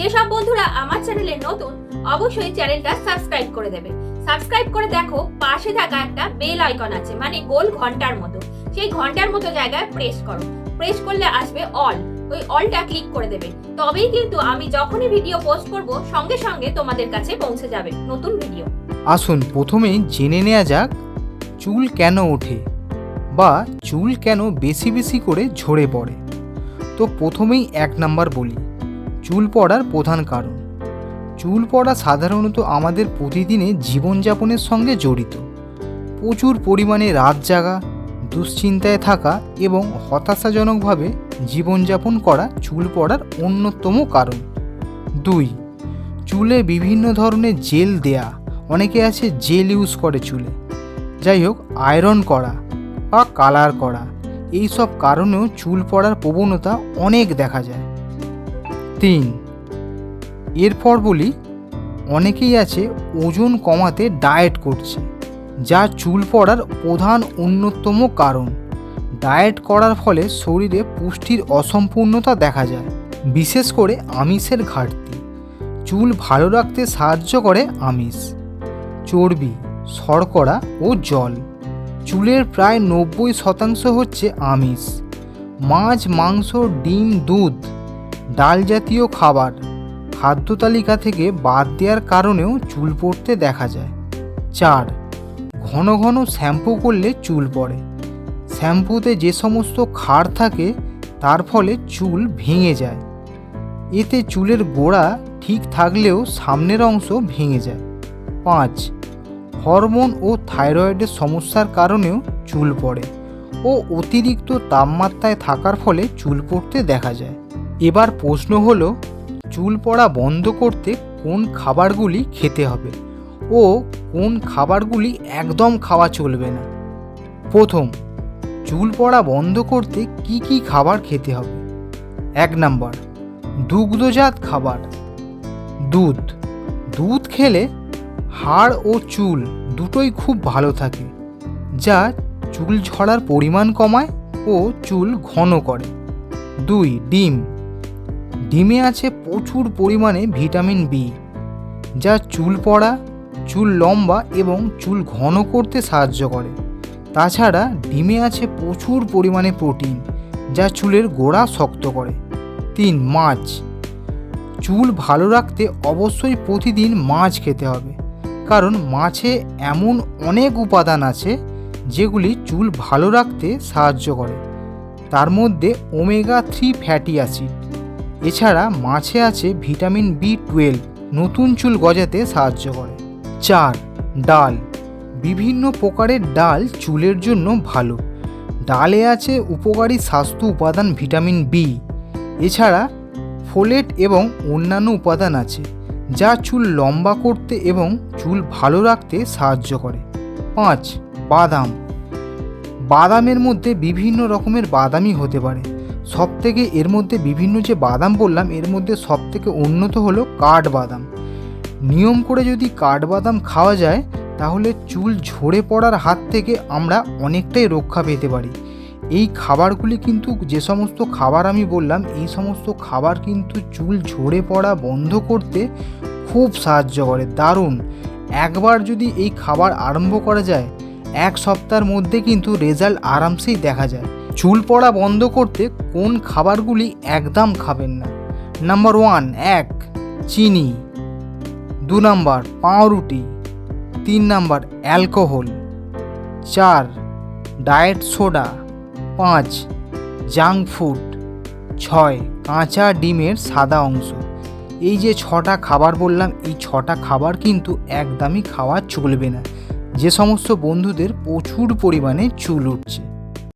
যেসব বন্ধুরা আমার চ্যানেলে নতুন, অবশ্যই চ্যানেলটা সাবস্ক্রাইব করে দেবে। সাবস্ক্রাইব করে দেখো, পাশে থাকা একটা বেল আইকন আছে মানে গোল ঘণ্টার মতো। সেই ঘণ্টার মতো জায়গায় প্রেস করো। প্রেস করলে আসবে অল ওই অলটা ক্লিক করে দেবে। তবেই কিন্তু আমি যখনই ভিডিও পোস্ট করব, সঙ্গে সঙ্গে তোমাদের কাছে পৌঁছে যাবে নতুন ভিডিও আসুন, প্রথমেই জেনে নেওয়া যাক, চুল কেন ওঠে বা চুল কেন বেশি বেশি করে ঝরে পড়ে? তো প্রথমেই এক নাম্বার বলি। চুল পড়ার প্রধান কারণ। চুল পড়া সাধারণত আমাদের প্রতিদিনের জীবনযাপনের সঙ্গে জড়িত। প্রচুর পরিমাণে রাত জাগা, দুশ্চিন্তায় থাকা এবং হতাশাজনকভাবে জীবনযাপন করা চুল পড়ার অন্যতম কারণ। দুই, চুলে বিভিন্ন ধরনের জেল দেয়া। অনেকে আছে জেল ইউজ করে চুলে। যাই হোক, আয়রন করা বা কালার করা এই সব কারণেও চুল পড়ার প্রবণতা অনেক দেখা যায়। তিন। এরপর বলি অনেকেই আছে ওজন কমাতে ডায়েট করছে, যা চুল পড়ার প্রধান অন্যতম কারণ। ডায়েট করার ফলে শরীরে পুষ্টির অসম্পূর্ণতা দেখা যায়, বিশেষ করে আমিষের ঘাটতি। চুল ভালো রাখতে সাহায্য করে আমিষ, চর্বি, শর্করা ও জল। চুলের প্রায় নব্বই শতাংশ হচ্ছে আমিষ। মাছ, মাংস, ডিম, দুধ ডাল জাতীয় খাবার খাদ্য তালিকা থেকে বাদ দেওয়ার কারণেও চুল পড়তে দেখা যায়। চার, ঘন ঘন শ্যাম্পু করলে চুল পড়ে। শ্যাম্পুতে যে সমস্ত ক্ষার থাকে, তার ফলে চুল ভেঙে যায়। এতে চুলের গোড়া ঠিক থাকলেও সামনের অংশ ভেঙে যায়। পাঁচ, হরমোন ও থাইরয়েডের সমস্যার কারণেও চুল পড়ে ও অতিরিক্ত তাপমাত্রায় থাকার ফলে চুল পড়তে দেখা যায়। এবার প্রশ্ন হলো, চুল পড়া বন্ধ করতে কোন খাবারগুলি খেতে হবে? ও কোন খাবারগুলি একদম খাওয়া চলবে না? প্রথম, চুল পড়া বন্ধ করতে কি কি খাবার খেতে হবে? এক নাম্বার, দুগ্ধজাত খাবার। দুধ দুধ খেলে হাড় ও চুল দুটোই খুব ভালো থাকে, যা চুল ঝরার পরিমাণ কমায় ও চুল ঘন করে। দুই, ডিম। ডিমে আছে প্রচুর পরিমাণে ভিটামিন বি, যা চুল পড়া, চুল লম্বা এবং চুল ঘন করতে সাহায্য করে। তাছাড়া ডিমে আছে প্রচুর পরিমাণে প্রোটিন, যা চুলের গোড়া শক্ত করে। তিন, মাছ। চুল ভালো রাখতে অবশ্যই প্রতিদিন মাছ খেতে হবে, কারণ মাছে এমন অনেক উপাদান আছে যেগুলি চুল ভালো রাখতে সাহায্য করে। তার মধ্যে ওমেগা থ্রি ফ্যাটি অ্যাসিড এছাড়া মাছে আছে ভিটামিন বি টুয়েলভ, নতুন চুল গজাতে সাহায্য করে। চার, ডাল। বিভিন্ন প্রকারের ডাল চুলের জন্য ভালো। ডালে আছে উপকারী স্বাস্থ্য উপাদান ভিটামিন বি। এছাড়া ফোলেট এবং অন্যান্য উপাদান আছে, যা চুল লম্বা করতে এবং চুল ভালো রাখতে সাহায্য করে। পাঁচ, বাদাম। বাদামের মধ্যে বিভিন্ন রকমের বাদামই হতে পারে। সব থেকে এর মধ্যে বিভিন্ন যে বাদাম বললাম, এর মধ্যে সব থেকে উন্নত হলো কাঠবাদাম নিয়ম করে যদি কাঠবাদাম খাওয়া যায়, তাহলে চুল ঝরে পড়ার হাত থেকে আমরা অনেকটাই রক্ষা পেতে পারি। এই খাবারগুলি কিন্তু যে সমস্ত খাবার আমি বললাম, এই সমস্ত খাবার কিন্তু চুল ঝরে পড়া বন্ধ করতে খুব সাহায্য করে। দারুণ! একবার যদি এই খাবার আরম্ভ করা যায়, এক সপ্তাহের মধ্যে কিন্তু রেজাল্ট আরামসেই দেখা যায়। চুল পড়া বন্ধ করতে কোন খাবারগুলি একদম খাবেন না? নাম্বার ওয়ান এক, চিনি। দু নাম্বার পাউরুটি। তিন নাম্বার অ্যালকোহল চার ডায়েট সোডা পাঁচ জাঙ্ক ফুড ছয়, কাঁচা ডিমের সাদা অংশ। এই যে ছটা খাবার বললাম, এই ছটা খাবার কিন্তু একদমই খাওয়া চলবে না। যে সমস্ত বন্ধুদের প্রচুর পরিমাণে চুল উঠছে।